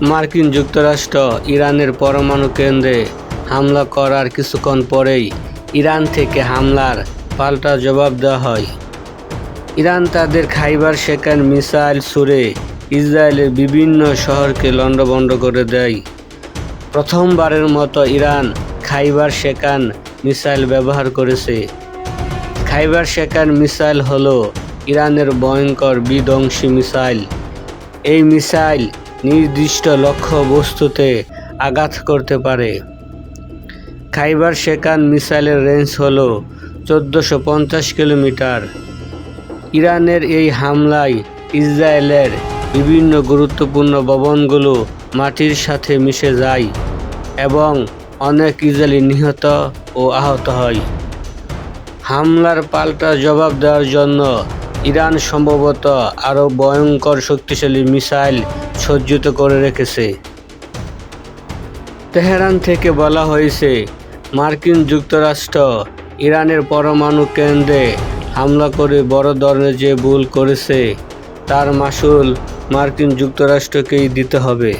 মার্কিন যুক্তরাষ্ট্র ইরানের পরমাণু কেন্দ্রে হামলা করার কিছুক্ষণ পরেই ইরান থেকে হামলার পাল্টা জবাব দেওয়া হয়। ইরান তাদের খাইবার শেখান মিসাইল ছুড়ে ইসরায়েলের বিভিন্ন শহরকে লণ্ডভণ্ড করে দেয়। প্রথমবারের মতো ইরান খাইবার শেখান মিসাইল ব্যবহার করেছে। খাইবার শেখান মিসাইল হলো ইরানের ভয়ঙ্কর বিধ্বংসী মিসাইল। এই মিসাইল নির্দিষ্ট লক্ষ্য বস্তুতে আঘাত করতে পারে। খাইবার শেখান মিসাইলের রেঞ্জ হলো চোদ্দোশো পঞ্চাশ কিলোমিটার। ইরানের এই হামলায় ইসরায়েলের বিভিন্ন গুরুত্বপূর্ণ ভবনগুলো মাটির সাথে মিশে যায় এবং অনেক ইসরায়েলি নিহত ও আহত হয়। হামলার পাল্টা জবাব দেওয়ার জন্য ইরান সম্ভবত আরও ভয়ঙ্কর শক্তিশালী মিসাইল সজ্জিত করে রেখেছে। তেহরান থেকে বলা হয়েছে, মার্কিন যুক্তরাষ্ট্র ইরানের পরমাণু কেন্দ্রে হামলা করে বড় ধরনের যে ভুল করেছে, তার মাসুল মার্কিন যুক্তরাষ্ট্রকেই দিতে হবে।